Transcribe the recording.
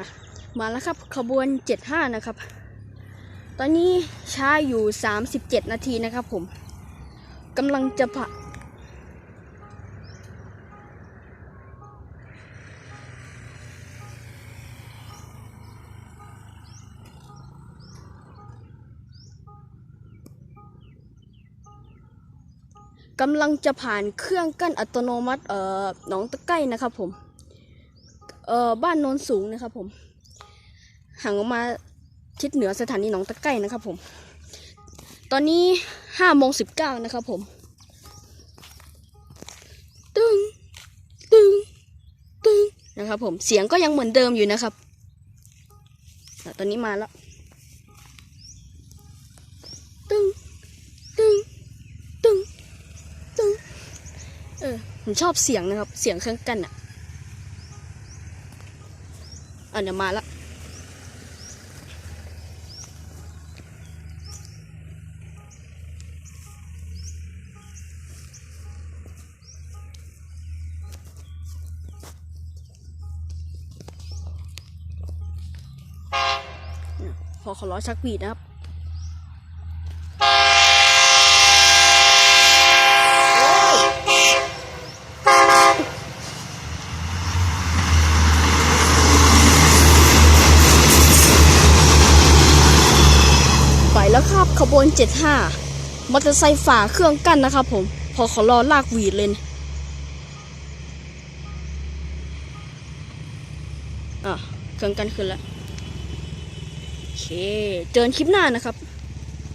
อะมาแล้วครับขบวน 75 นะครับ ตอนนี้ช้าอยู่ 37 นาทีนะครับผมกำลังจะผ่าากำลังจะผ่านเครื่องกั้นอัตโนมัติเอ่อหนองตะไก้นะครับผม เอ่อบ้านโนนสูงนะครับผมห่างออกมาทิศเหนือสถานีหนองตะไก้นะครับผม ตอนนี้ห้าโมงสิบเก้านะครับผม ตึงตึงตึงนะครับผม เสียงก็ยังเหมือนเดิมอยู่นะครับแต่ตอนนี้มาแล้ว ตึงตึงตึงตึงเออ ผมชอบเสียงนะครับ เสียงเครื่องกั้นอะ อะเดี๋ยวมาละพอเขาล้อชักบีดนะครับ ไปแล้วครับขบวน 75 มอเตอร์ไซค์ฝ่าเครื่องกั้นนะครับผม พอขอรอลากหวีดเลยนอะ เครื่องกั้นขึ้นแล้ว โอเค เจอกันคลิปหน้านะครับ